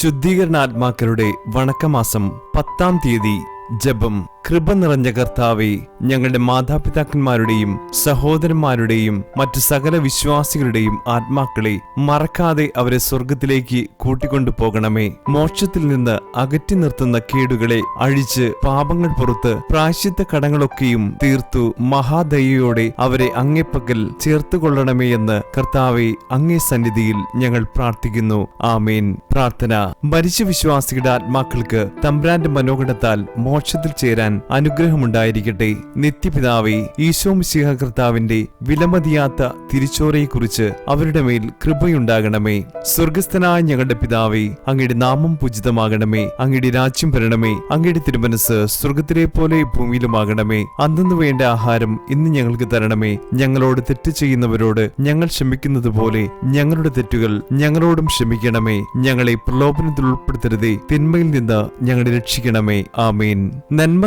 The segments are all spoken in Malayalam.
ശുദ്ധീകരണാത്മാക്കളുടെ വണക്കമാസം പത്താം തീയതി ജപം. കൃപ നിറഞ്ഞ കർത്താവെ ഞങ്ങളുടെ മാതാപിതാക്കന്മാരുടെയും സഹോദരന്മാരുടെയും മറ്റു സകല വിശ്വാസികളുടെയും ആത്മാക്കളെ മറക്കാതെ അവരെ സ്വർഗത്തിലേക്ക് കൂട്ടിക്കൊണ്ടു പോകണമേ. മോക്ഷത്തിൽ നിന്ന് അകറ്റി നിർത്തുന്ന കേടുകളെ അഴിച്ച് പാപങ്ങൾ പുറത്ത് പ്രായശ്ചിത്ത കടങ്ങളൊക്കെയും തീർത്തു മഹാദയോടെ അവരെ അങ്ങേപ്പക്കൽ ചേർത്തുകൊള്ളണമേ എന്ന് കർത്താവെ അങ്ങേ സന്നിധിയിൽ ഞങ്ങൾ പ്രാർത്ഥിക്കുന്നു. ആമേൻ. പ്രാർത്ഥന. മരിച്ച വിശ്വാസികളുടെ ആത്മാക്കൾക്ക് തമ്പ്രാന്റെ മനോഗണത്താൽ മോക്ഷത്തിൽ ചേരാൻ അനുഗ്രഹമുണ്ടായിരിക്കട്ടെ. നിത്യപിതാവെ മിശിഹ കർത്താവിന്റെ വിലമതിയാത്ത തിരിച്ചോറയെക്കുറിച്ച് അവരുടെ മേൽ കൃപയുണ്ടാകണമേ. സ്വർഗസ്ഥനായ ഞങ്ങളുടെ പിതാവെ അങ്ങയുടെ നാമം പൂജിതമാകണമേ. അങ്ങയുടെ രാജ്യം വരണമേ. അങ്ങയുടെ തിരുമനസ് സ്വർഗത്തിലെ പോലെ ഭൂമിയിലുമാകണമേ. അന്നു വേണ്ട ആഹാരം ഇന്ന് ഞങ്ങൾക്ക് തരണമേ. ഞങ്ങളോട് തെറ്റ് ചെയ്യുന്നവരോട് ഞങ്ങൾ ക്ഷമിക്കുന്നത് പോലെ ഞങ്ങളുടെ തെറ്റുകൾ ഞങ്ങളോടും ക്ഷമിക്കണമേ. ഞങ്ങളെ പ്രലോഭനത്തിൽ ഉൾപ്പെടുത്തരുതേ. തിന്മയിൽ നിന്ന് ഞങ്ങളെ രക്ഷിക്കണമേ. ആമേൻ. നന്മ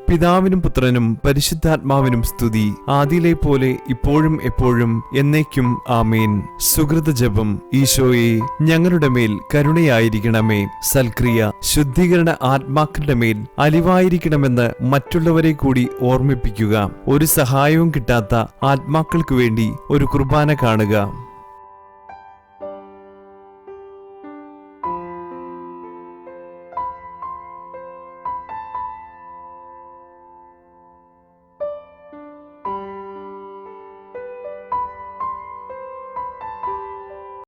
പിതാവിനും പുത്രനും പരിശുദ്ധാത്മാവിനും സ്തുതി ആദിയിലെ പോലെ ഇപ്പോഴും എപ്പോഴും എന്നേക്കും ആമേൻ. സുഹൃത ജപം ഈശോയെ ഞങ്ങളുടെ മേൽ കരുണയായിരിക്കണമേ. സൽക്രിയ ശുദ്ധീകരണ ആത്മാക്കളുടെ മേൽ അലിവായിരിക്കണമെന്ന് മറ്റുള്ളവരെ കൂടി ഓർമ്മിപ്പിക്കുക. ഒരു സഹായവും കിട്ടാത്ത ആത്മാക്കൾക്ക് വേണ്ടി ഒരു കുർബാന കാണുക.